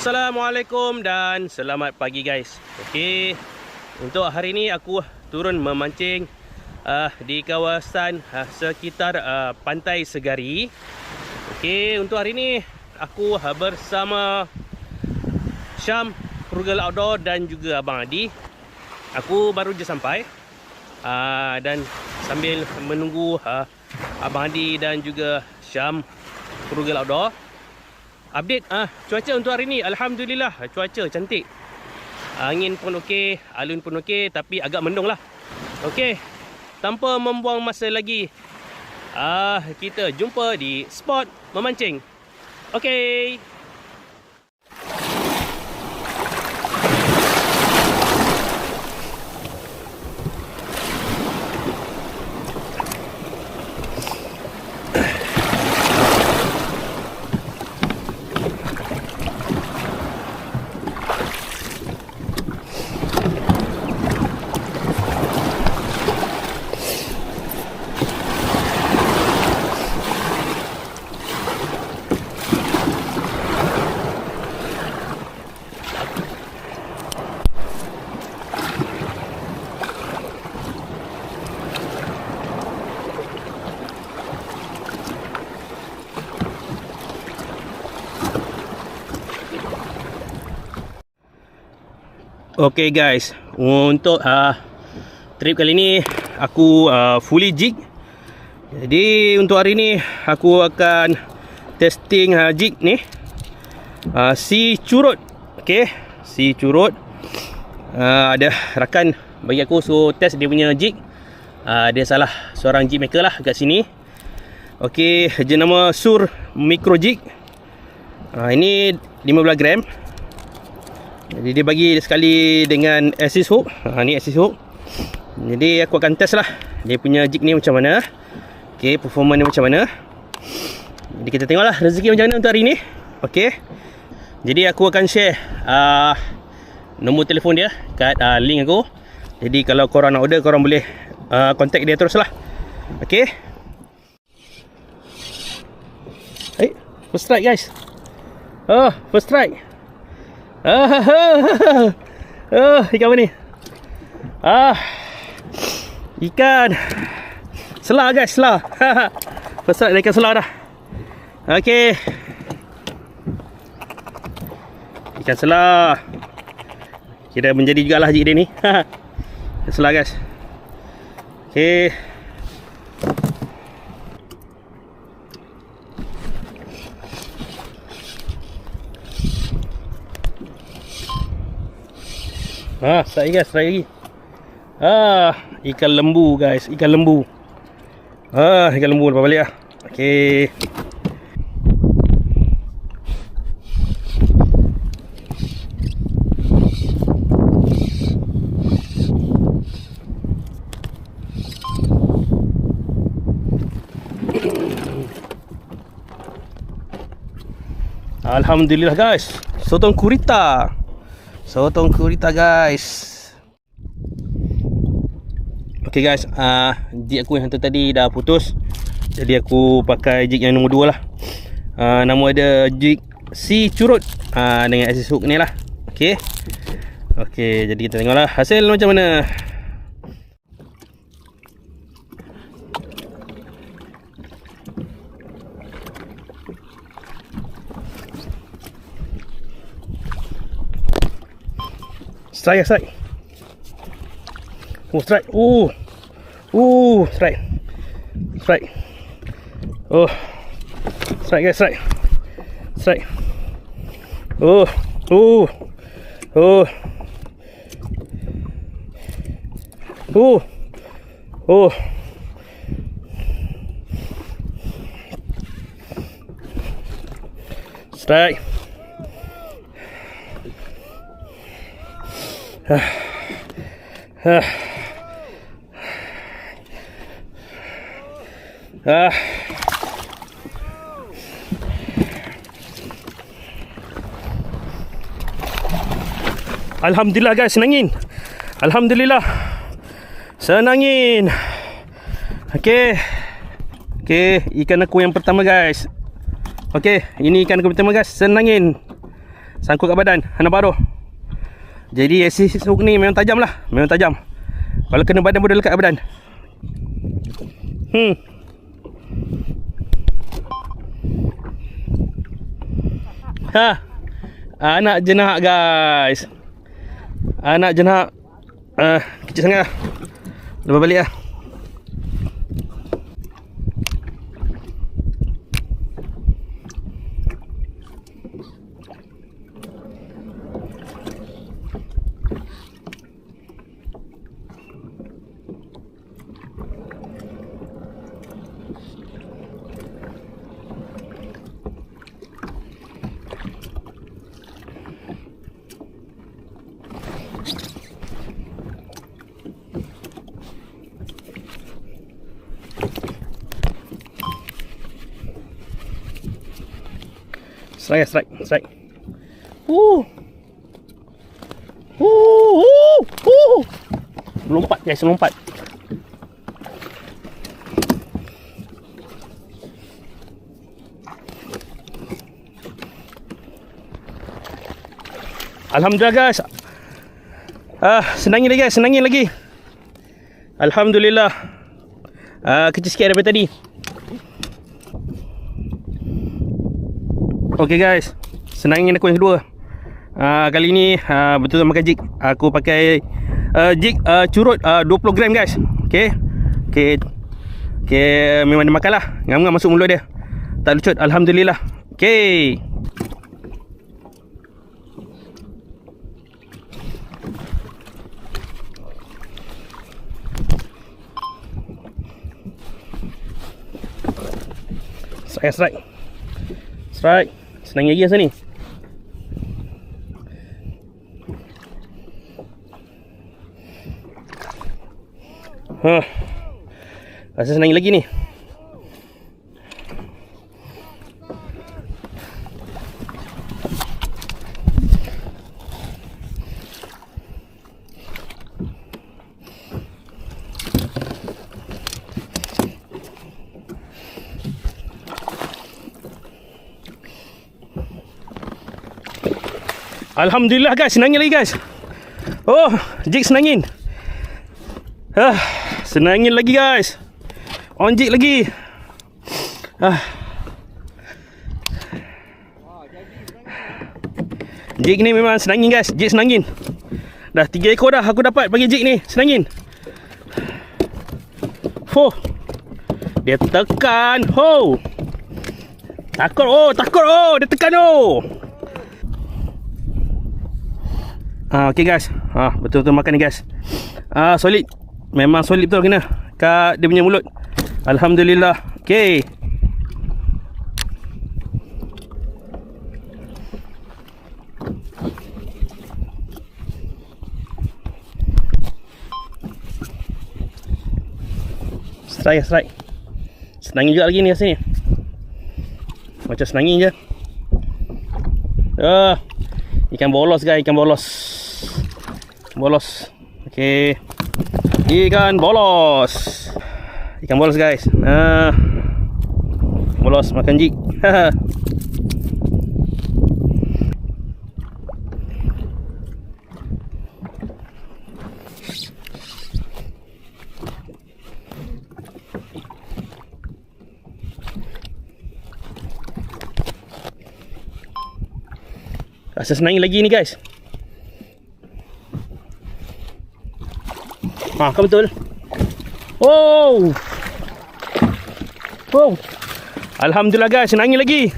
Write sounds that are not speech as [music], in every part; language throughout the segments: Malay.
Assalamualaikum dan selamat pagi guys. Okey. Untuk hari ini aku turun memancing uh, di kawasan uh, sekitar uh, Pantai Segari. Okey, untuk hari ini aku uh, bersama Syam Frugal Outdoor dan juga Abang Adi. Aku baru je sampai. Uh, dan sambil menunggu uh, Abang Adi dan juga Syam Frugal Outdoor update ah cuaca untuk hari ni. Alhamdulillah cuaca cantik. Angin pun okey alun pun okey tapi agak mendung lah. Okey tanpa membuang masa lagi ah kita jumpa di spot memancing. Okey Okay guys, untuk uh, trip kali ni aku uh, fully jig. Jadi untuk hari ni aku akan testing uh, jig ni. Uh, si curut. Okay, si curut. Uh, ada rakan bagi aku so test dia punya jig. Uh, dia salah seorang jig maker lah kat sini. Okay, jenama Sur Micro Jig. Uh, ini 15 gram. Jadi dia bagi sekali dengan assist hook. Ha ni assist hook. Jadi aku akan test lah dia punya jig ni macam mana. Okey, performance ni macam mana. Jadi kita tengoklah rezeki macam mana untuk hari ni. Okey. Jadi aku akan share uh, nombor telefon dia kat uh, link aku. Jadi kalau korang nak order korang boleh uh, contact dia teruslah. Okey. Hey, first strike guys. Oh, first strike. Oh, ikan apa ni? Ah, ikan selah guys, selah. [laughs] Pasal ikan selah dah. Okey. Ikan selah. Kira menjadi jugalah jig dia ni. [laughs] selah guys. Okey. Ha, strike lagi guys, strike lagi. Ah, ikan lembu guys, ikan lembu. Ah, ikan lembu lepas balik ah. Okey. Alhamdulillah guys. Sotong kurita. Sotong kurita guys. Okay guys, uh, jig aku yang hantar tadi dah putus. Jadi aku pakai jig yang nombor 2 lah. Uh, nama ada jig si curut uh, dengan assist hook ni lah. Okay. Okay, jadi kita tengoklah hasil macam mana. Strike, strike. Oh, strike. Oh. Oh, strike. Strike. Oh. Strike, guys, strike. Strike. Oh. Oh. Oh. Oh. Oh. Strike. Ah. Ah. Ah. Alhamdulillah guys senangin. Alhamdulillah. Senangin. Okey. Okey, ikan aku yang pertama guys. Okey, ini ikan aku pertama guys, senangin. Sangkut kat badan Hana baru Jadi assist hook ni memang tajam lah. Memang tajam. Kalau kena badan pun dah lekat kat badan. Hmm. Ha. Anak jenak guys. Anak jenak. Uh, Kecil sangat lah. Lepas balik lah Strike, strike, strike. Woo. Woo, woo, woo. Lompat guys, lompat. Alhamdulillah guys. Ah, senangin lagi guys, senangin lagi. Alhamdulillah. Ah, kecil sikit daripada tadi. Okay guys. Senangin aku yang kedua. Uh, Kali ni uh, betul-betul makan jig Aku pakai uh, jig uh, curut uh, 20 gram guys. Okay Okay Okay Memang dia makan lah. Ngam-ngam masuk mulut dia. Tak lucut. Alhamdulillah. Okay strike. Strike Senang lagi rasa ni Huh. Rasa senang lagi ni Alhamdulillah guys, senangin lagi guys. Oh, jig senangin. Ah, senangin lagi guys. On jig lagi. Ah. Jig ni memang senangin guys, jig senangin. Dah tiga ekor dah aku dapat bagi jig ni, senangin. Fuh. Dia tekan. Ho. Takut oh, takut oh, dia tekan oh. Ah, okay guys. Ah, betul-betul makan ni guys. Ah, solid. Memang solid betul kena kat dia punya mulut. Alhamdulillah. Okay. Strike, strike. Senangin juga lagi ni rasa ni. Macam senangin je. Ah, ikan bolos guys, ikan bolos. Bolos. Okey. Ikan bolos. Ikan bolos guys. Ah. Bolos makan jig. [laughs] Rasa senang lagi ni guys. Ha, kan betul. Oh. Oh. Alhamdulillah guys, senangin lagi.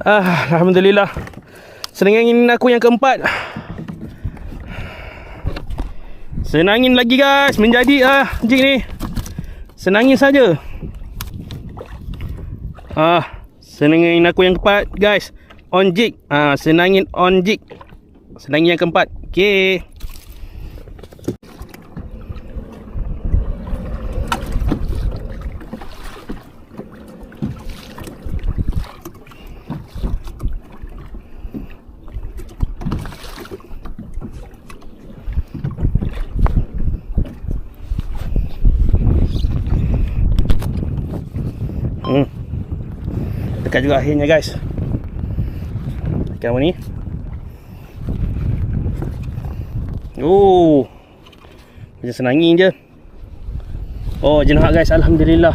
Ah, alhamdulillah. Senangin aku yang keempat. Senangin lagi guys, menjadi ah jig ni. Senangin saja. Ah, senangin aku yang keempat guys. On jig. Ah, senangin on jig. Senangin yang keempat. Okey. Hmm. Dekat juga akhirnya guys. กวันนี้โอ้จะสนางีเจ้โอ้จินฮะ oh. oh, guys. Alhamdulillah.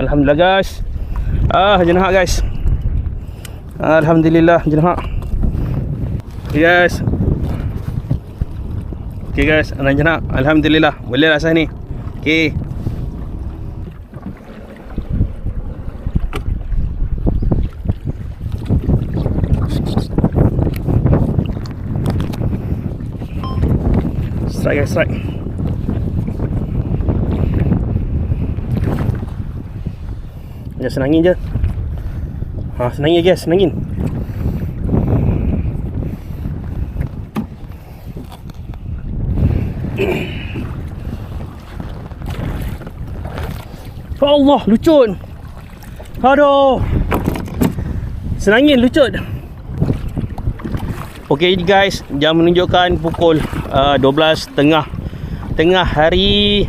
Alhamdulillah guys. Ah จินฮะ guys. Alhamdulillah จินฮะ guys. Okay guys. อันนั้นจินฮะ alhamdulillah. เวลาสั้นนี่ lah, okay. Strike guys, strike. Ya senangin je. Ha, senangin guys, senangin. Ya Allah, lucut. Aduh. Senangin lucut. Okey guys, jam menunjukkan pukul uh, 12 tengah hari.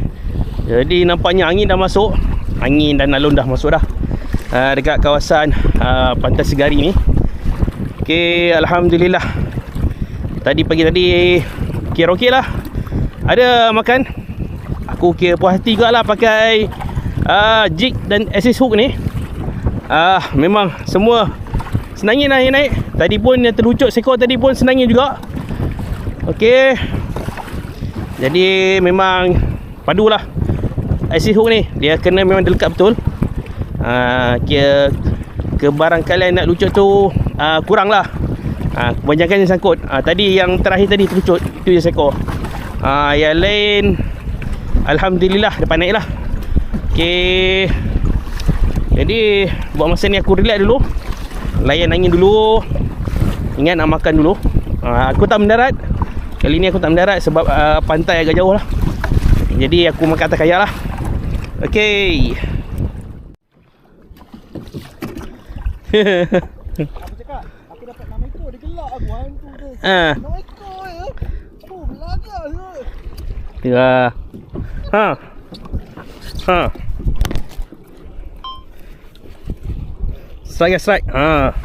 Jadi nampaknya angin dah masuk. Angin dan alun dah masuk dah. Uh, dekat kawasan uh, Pantai Segari ni. Okey, alhamdulillah. Tadi pagi tadi kira okey lah. Ada makan. Aku kira puas hati juga lah pakai uh, jig dan assist hook ni. Ah uh, memang semua senangin lah yang naik. Tadi pun yang terlucut seekor tadi pun senangin juga. Okey. Jadi memang padulah assist hook ni. Dia kena memang dekat betul. Ah uh, kebarangkalian nak lucut tu uh, kurang lah. Ah uh, kebanyakan yang sangkut. Ah uh, tadi yang terakhir tadi terlucut itu je seekor. Ah uh, yang lain alhamdulillah depan naik lah. Okey. Jadi buat masa ni aku relax dulu. Layan angin dulu. Ingat nak makan dulu. Uh, aku tak mendarat. Kali ni aku tak mendarat sebab uh, pantai agak jauh lah. Jadi aku makan atas kayak lah. Okey. Aku cakap, aku dapat 6 ekor dia gelak aku hantu tu. Ah. 6 ekor ya. Je. Ya. Ha. Ha. Strike strike. Ha.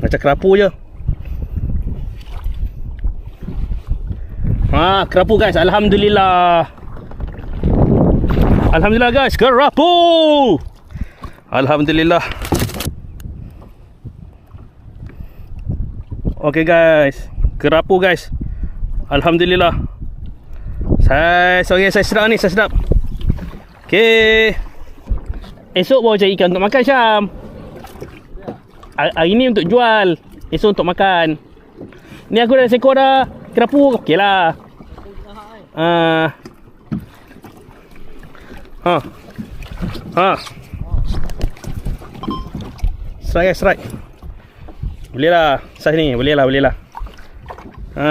Macam kerapu je. Ha, kerapu guys. Alhamdulillah. Alhamdulillah guys, kerapu. Alhamdulillah. Okay guys, kerapu guys. Alhamdulillah. Saya sorry saya sedap ni, saya sedap. Okay. Esok bawa cari ikan untuk makan Syam. Ha- Hari ni untuk jual. Esok untuk makan. Ni aku dah seekor dah. Kerapu okey lah. Ah. Ha. Ha. Strike strike. Boleh lah. Saiz ni boleh lah, boleh lah. Ha.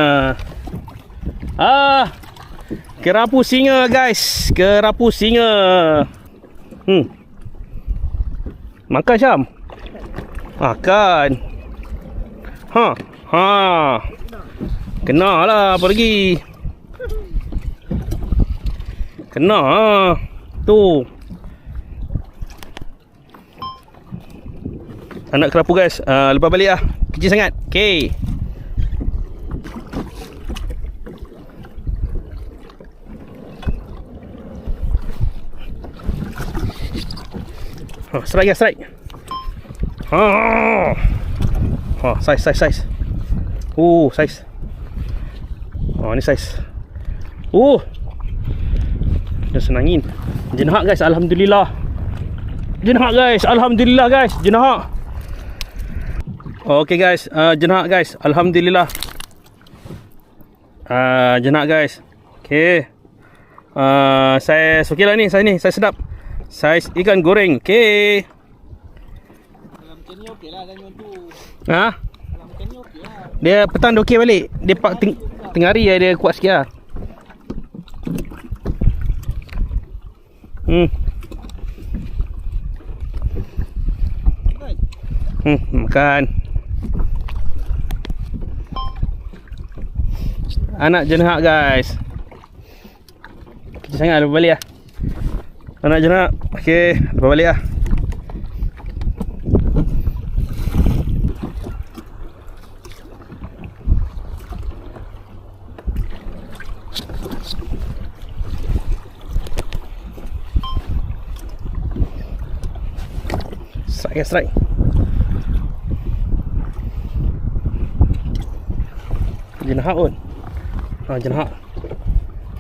Ah. Kerapu singa guys. Kerapu singa. Hmm. Makan Syam. Makan. Ha. Ha. Kena lah apa lagi. Kena ha. Tu. Anak kerapu guys. Uh, lepas balik lah. Kecil sangat. Okay. Ha, strike ya, strike. Ha. Ha, size size size. Oh, size. Oh, ni size. Oh. Dia senangin. Jenahak guys, alhamdulillah. Jenahak guys, alhamdulillah guys, jenahak. Okay guys, uh, jenahak guys, alhamdulillah. Uh, jenahak guys. Okay. Uh, saya okey lah ni, saya ni, saya sedap. Saiz ikan goreng. Okey. Kalau macam ni okey lah ganyun tu. Ha? Lah. Dia petang dia okey balik. Dia pak teng tengah hari dia kuat sikit lah. Hmm. Hmm, makan. Anak jenahak guys. Kecil sangat lepas balik lah. Anak jenahak. Okey, lepas balik lah. Guys, strike. Jenahak pun. Ha, jenahak.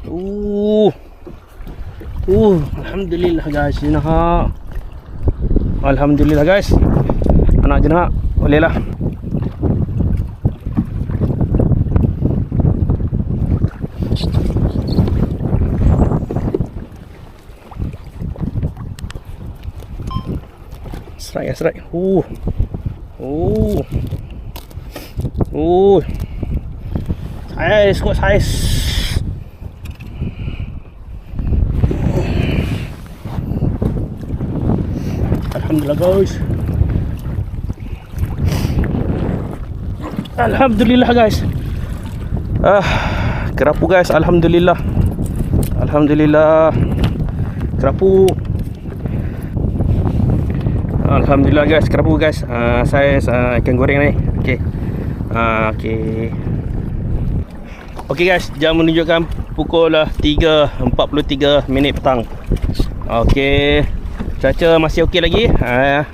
Uh. Uh, alhamdulillah guys, jenahak. Alhamdulillah guys. Anak jenahak. Boleh lah. Strike. Uh. Uh. Uh. Size, kuat size. Alhamdulillah guys. Alhamdulillah guys. Ah, kerapu guys, alhamdulillah. Alhamdulillah. Kerapu. Alhamdulillah guys, kerapu guys. Uh, saya uh, ikan goreng ni. Okey. Uh, okey. Okey guys, jam menunjukkan pukul uh, 3.43 minit petang. Okey. Cuaca masih okey lagi. Uh,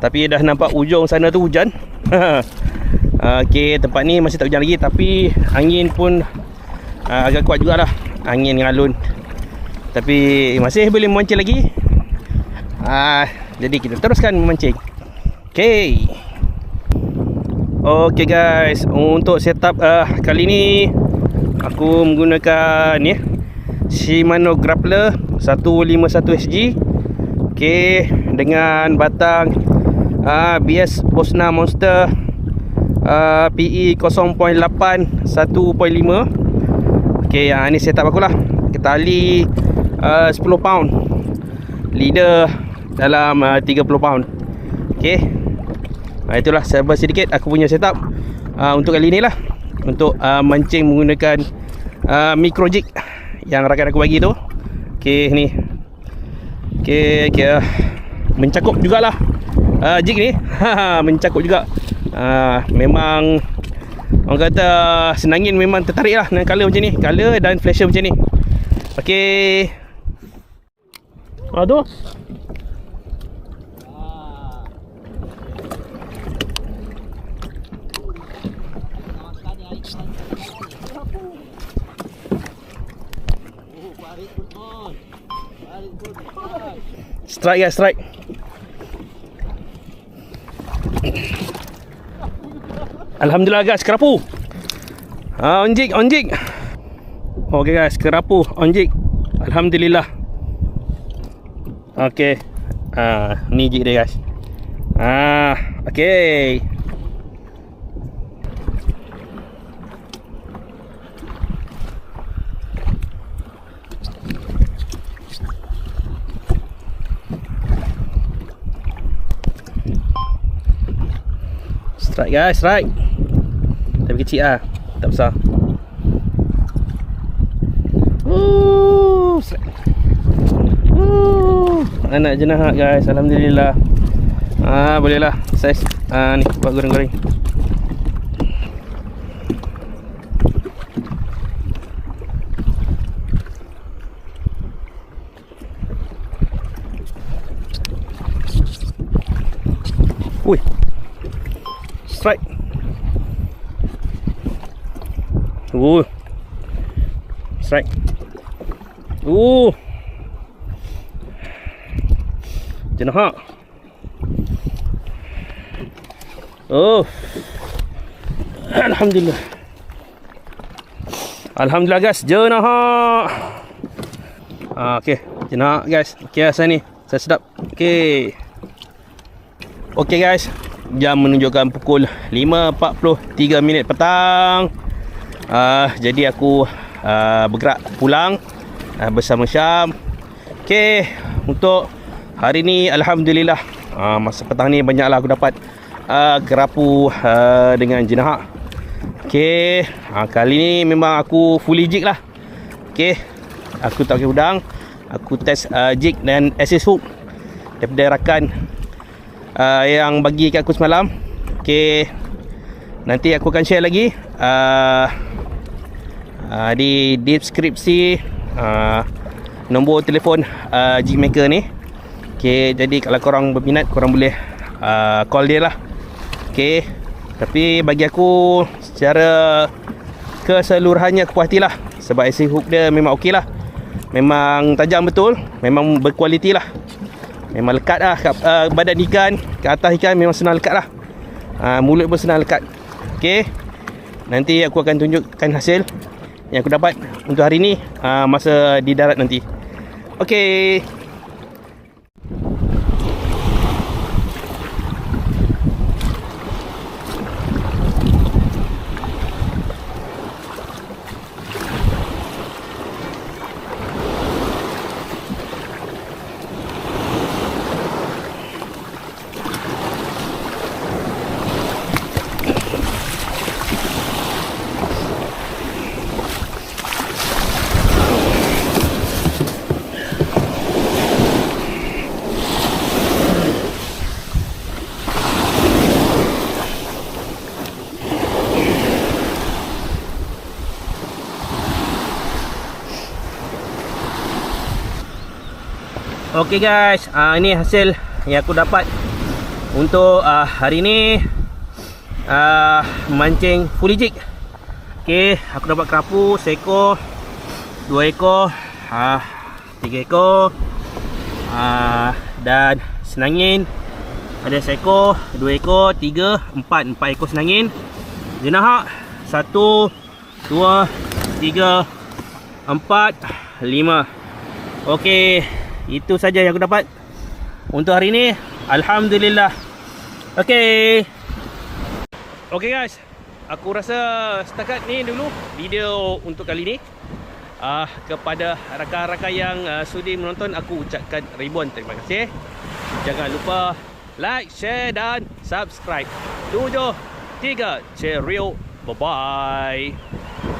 tapi dah nampak ujung sana tu hujan. [laughs] Okey, tempat ni masih tak hujan lagi tapi angin pun uh, agak kuat jugalah. Angin ngalun. Tapi masih boleh memancing lagi. Ah, uh, jadi kita teruskan memancing. Okey. Okey guys, untuk setup uh, kali ni aku menggunakan ni Shimano Grappler 151 SG. Okey, dengan batang uh, BS Bosna Monster uh, PE 0.8 1.5. Okey, yang ni setup aku lah. Tali uh, 10 pound. Leader dalam uh, 30 pound. Okey. Uh, itulah serba sedikit aku punya setup uh, untuk kali ni lah. Untuk uh, mancing menggunakan uh, micro jig yang rakan aku bagi tu. Okey ni. Okey, okey. Mencakup jugalah uh, jig ni. [laughs] Mencakup juga. Uh, memang orang kata senangin memang tertarik lah dengan color macam ni. Color dan flasher macam ni. Okey. Aduh. Strike guys, strike. Alhamdulillah guys, kerapu. Ah, on jig, on jig. Okey guys, kerapu on jig. Alhamdulillah. Okey. Ah, ni jig dia guys. Ah, okey. Strike guys, strike. Tapi kecil ah. Tak besar. Ooh, anak jenahak guys, alhamdulillah. Ah, boleh lah. Saiz ah ni buat goreng-goreng. Strike. Uh. Strike. Uh. Jenahak. Oh. Alhamdulillah. Alhamdulillah guys, jenahak. Ah, okey. Jenahak guys. Okey saya ni. Saya sedap. Okey. Okey guys. Jam menunjukkan pukul 5.43 minit petang. Uh, jadi aku uh, bergerak pulang uh, bersama Syam. Okey, untuk hari ni alhamdulillah uh, masa petang ni banyaklah aku dapat uh, kerapu uh, dengan jenahak. Okey, uh, kali ni memang aku fully jig lah. Okey. Aku tak pakai udang. Aku test uh, jig dan assist hook daripada rakan uh, yang bagi kat aku semalam. Okey. Nanti aku akan share lagi. Uh, uh, di deskripsi uh, nombor telefon uh, jig maker ni. Okey, jadi kalau korang berminat korang boleh uh, call dia lah. Okay Tapi bagi aku Secara Keseluruhannya aku puas lah Sebab AC hook dia memang okey lah. Memang tajam betul. Memang berkualiti lah Memang lekat lah kat, uh, Badan ikan Ke atas ikan memang senang lekat lah. Uh, Mulut pun senang lekat. Okay Nanti aku akan tunjukkan hasil Yang aku dapat Untuk hari ni uh, Masa di darat nanti. Okay Okay guys, uh, ini hasil yang aku dapat untuk uh, hari ni uh, mancing fully jig. Okay, aku dapat kerapu seekor, dua ekor, uh, tiga ekor uh, dan senangin ada seekor, dua ekor, tiga, empat, empat ekor senangin. Jenahak satu, dua, tiga, empat, lima. Okay, itu saja yang aku dapat untuk hari ini. Alhamdulillah. Okay. Okay guys. Aku rasa setakat ni dulu video untuk kali ni. Uh, kepada rakan-rakan yang uh, sudi menonton aku ucapkan ribuan terima kasih. Jangan lupa like, share dan subscribe. Tujuh, tiga, cheerio. Bye-bye.